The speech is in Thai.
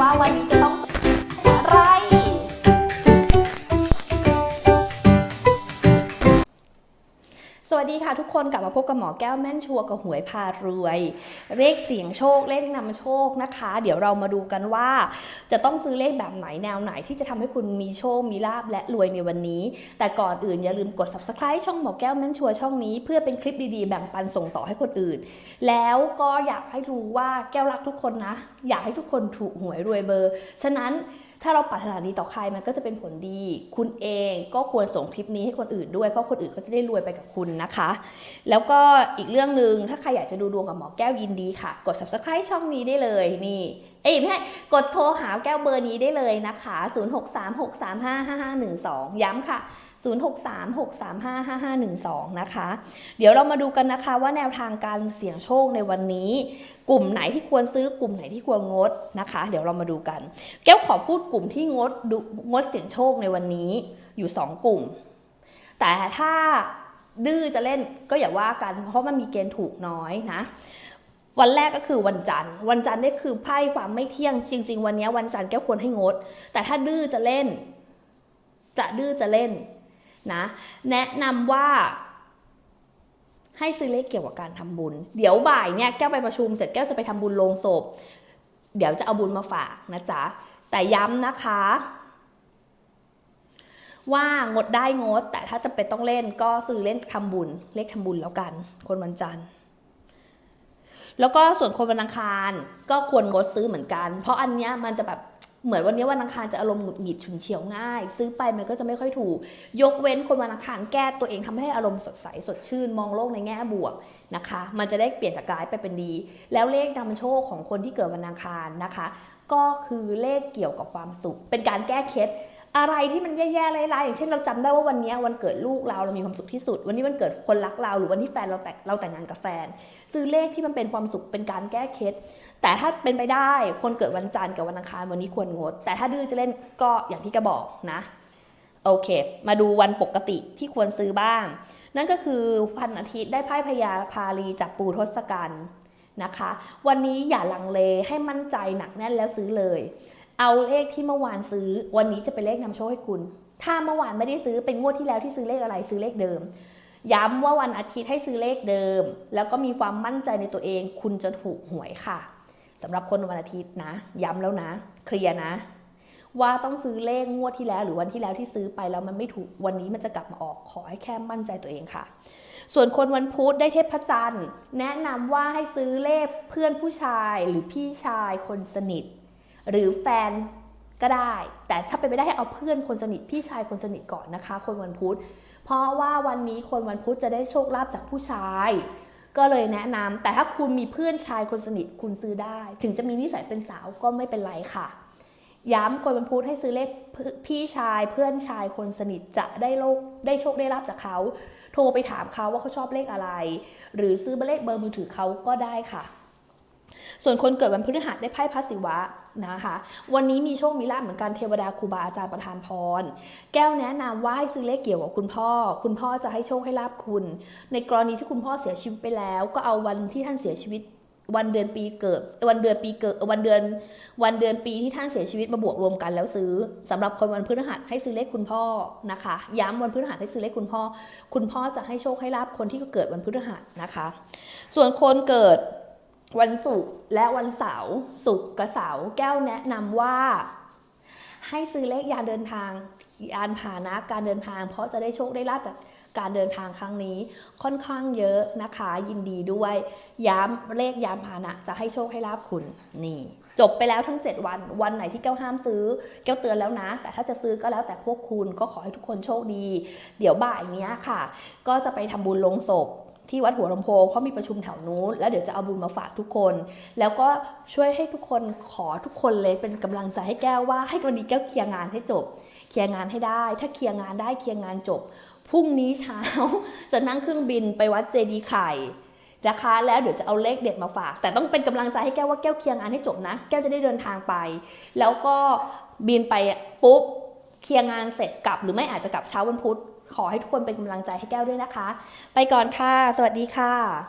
ว่า สวัสดีค่ะทุกคนกลับมาพบกับหมอแก้วแม่นชัวกับหวยพารวย เลขเสียงโชคเลขนำโชคนะคะ เดี๋ยวเรามาดูกันว่า จะต้องซื้อเลขแบบไหนแนวไหนที่จะทำให้คุณมีโชคมีลาบและรวยในวันนี้ แต่ก่อนอื่นอย่าลืมกด subscribe ช่องหมอแก้วแม่นชัวช่องนี้ เพื่อเป็นคลิปดีๆแบ่งปันส่งต่อให้คนอื่น แล้วก็อยากให้รู้ว่าแก้วรักทุกคนนะ อยากให้ทุกคนถูกหวยรวยเบอร์ ฉะนั้น ถ้าเราปรารถนาดีต่อใครมันก็จะเป็นผลดี คุณเองก็ควรส่งคลิปนี้ให้คนอื่นด้วย เพราะคนอื่นก็จะได้รวยไปกับคุณนะคะ แล้วก็อีกเรื่องหนึ่งถ้าใครอยากจะดูดวงกับหมอแก้วยินดีค่ะ กด subscribe ช่องนี้ได้เลยนี่ เอ้ยไม่ใช่กดโทรหาแก้วเบอร์นี้ได้เลยนะคะ 0636355512 ย้ำค่ะ 0636355512 นะคะ เดี๋ยวเรามาดูกันนะคะว่าแนวทางการเสี่ยงโชคในวันนี้ กลุ่มไหนที่ควรซื้อกลุ่มไหนที่ควรงดนะคะ เดี๋ยวเรามาดูกัน แก้วขอพูดกลุ่มที่งดงดเสี่ยงโชคในวันนี้อยู่ 2 กลุ่ม แต่ถ้าดื้อจะเล่นก็อย่าว่ากัน เพราะมันมีเกณฑ์ถูกน้อยนะ วันแรกก็คือวันจันทร์ วันจันทร์นี่คือไพ่ความไม่เที่ยง จริง ๆ วันนี้วันจันทร์แก้วควรให้งด แต่ถ้าดื้อจะเล่น จะดื้อจะเล่นนะแนะนำว่าให้ซื้อเลขเกี่ยวกับการทำบุญ เดี๋ยวบ่ายเนี่ยแก้วไปประชุมเสร็จแก้วจะไปทำบุญโลงศพ เดี๋ยวจะเอาบุญมาฝากนะจ๊ะ แต่ย้ำนะคะ ว่างดได้งด แต่ถ้าจะเป็นต้องเล่นก็ซื้อเล่นทำบุญ เลขทำบุญแล้วกัน คนวันจันทร์ แล้วก็ส่วนคนวันอังคารก็ควรงดซื้อเหมือนกัน เพราะอันเนี้ยมันจะแบบเหมือนวันนี้วันอังคารจะอารมณ์หงุดหงิดฉุนเฉียวง่าย ซื้อไปมันก็จะไม่ค่อยถูก ยกเว้นคนวันอังคารแก้ตัวเองทำให้อารมณ์สดใสสดชื่น มองโลกในแง่บวกนะคะ มันจะได้เปลี่ยนจากร้ายไปเป็นดี แล้วเลขนำโชคของคนที่เกิดวันอังคารนะคะ ก็คือเลขเกี่ยวกับความสุข เป็นการแก้เคล็ด อะไรที่มันแย่ๆร้ายๆอย่างเช่นเราจำได้ว่าวันนี้วันเกิดลูกเราเรามีความสุขที่สุด วันนี้วันเกิดคนรักเราหรือวันที่แฟนเราแต่เราแต่งงานกับแฟน ซื้อเลขที่มันเป็นความสุขเป็นการแก้เคล็ดแต่ถ้าเป็นไปได้คนเกิดวันจันทร์กับวันอังคารวันนี้ควรงด แต่ถ้าดื้อจะเล่นก็อย่างที่กระบอกนะโอเค มาดูวันปกติที่ควรซื้อบ้าง นั่นก็คือพันอาทิตย์ได้ไพ่พญาพาลีจากปูทศกัณฐ์นะคะ วันนี้อย่าลังเลให้มั่นใจหนักแน่นแล้วซื้อเลย เอาเลขที่เมื่อวานซื้อ วันนี้จะเป็นเลขนำโชคให้คุณ ถ้าเมื่อวานไม่ได้ซื้อเป็นงวดที่แล้วที่ซื้อเลขอะไรซื้อเลขเดิม ย้ำว่าวันอาทิตย์ให้ซื้อเลขเดิม แล้วก็มีความมั่นใจในตัวเอง คุณจะถูกหวยค่ะสำหรับคนวันอาทิตย์นะ ย้ำแล้วนะ เคลียร์นะ ว่าต้องซื้อเลขงวดที่แล้ว หรือวันที่แล้วที่ซื้อไปแล้วมันไม่ถูกวันนี้มันจะกลับมาออกขอให้แค่มั่นใจตัวเองค่ะส่วนคนวันพุธได้เทพจันทร์ แนะนำว่าให้ซื้อเลขเพื่อนผู้ชายหรือพี่ชายคนสนิท หรือแฟนก็ได้ แต่ถ้าเป็นไปได้ให้เอาเพื่อนคนสนิทพี่ชายคนสนิทก่อนนะคะ คนวันพุธ เพราะว่าวันนี้คนวันพุธจะได้โชคลาภจากผู้ชาย ก็เลยแนะนำแต่ถ้าคุณมีเพื่อนชายคนสนิทคุณซื้อได้ ถึงจะมีนิสัยเป็นสาวก็ไม่เป็นไรค่ะ ย้ำคนวันพุธให้ซื้อเลขพี่ชายเพื่อนชายคนสนิทจะได้โลกได้โชคได้ลาบจากเขา โทรไปถามเขาว่าเขาชอบเลขอะไร หรือซื้อเลขเบอร์มือถือเขาก็ได้ค่ะ ส่วนคนเกิดวันพฤหัสได้ไพ่พระศิวะ นะคะ วันนี้มีโชคมีลาภเหมือนกันเทวดาครูบาอาจารย์ประทานพร แก้วแนะนำว่าให้ซื้อเลขเกี่ยวกับคุณพ่อ คุณพ่อจะให้โชคให้ลาบคุณ ในกรณีที่คุณพ่อเสียชีวิตไปแล้ว ก็เอาวันที่ท่านเสียชีวิตวันเดือนปีเกิดวันเดือนปีเกิดวันเดือนวันเดือนปีที่ท่านเสียชีวิตมาบวกรวมกันแล้วซื้อสำหรับคนวันพฤหัสให้ซื้อเลขคุณพ่อนะคะ ย้ำวันพฤหัสให้ซื้อเลขคุณพ่อ คุณพ่อจะให้โชคให้ลาบคนที่เกิดวันพฤหัสนะคะ ส่วนคนเกิด วันศุกร์และวันเสาร์ศุกร์กับเสาร์แก้วแนะนำว่า ให้ซื้อเลขยานเดินทางยานพาหนะการเดินทาง เพราะจะได้โชคได้ลาบจากการเดินทางครั้งนี้ค่อนข้างเยอะนะคะ ยินดีด้วย ย้ำเลขยานพาหนะ จะให้โชคให้ลาบคุณนี่ จบไปแล้วทั้ง 7 วัน วันไหนที่แก้วห้ามซื้อ แก้วเตือนแล้วนะ แต่ถ้าจะซื้อก็แล้วแต่พวกคุณก็ขอให้ทุกคนโชคดี เดี๋ยวบ่ายเนี้ยค่ะ ก็จะไปทำบุญลงศพ ที่วัดหัวลำโพงเพรามีประชุมแถวนู้น แล้วเดี๋ยวจะเอาบุญมาฝากทุกคน แล้วก็ช่วยให้ทุกคนขอทุกคนเลยเป็นกำลังใจให้แก้วว่าให้วันนี้แก้วเคลียร์งานให้จบ เคลียร์งานให้ได้ ถ้าเคลียร์งานได้เคลียร์งานจบพรุ่งนี้เช้าจะนั่งเครื่องบินไปวัดเจดีย์ไข่นะคะแล้วเดี๋ยวจะเอาเลขเด็ดมาฝาก แต่ต้องเป็นกำลังใจให้แก้วว่าแก้วเคลียร์งานให้จบนะ แก้วจะได้เดินทางไป แล้วก็บินไปปุ๊บเคลียร์งานเสร็จกลับ หรือไม่อาจจะกลับเช้าวันพุธ ขอให้ทุกคนเป็นกำลังใจให้แก้วด้วยนะคะ ไปก่อนค่ะ สวัสดีค่ะ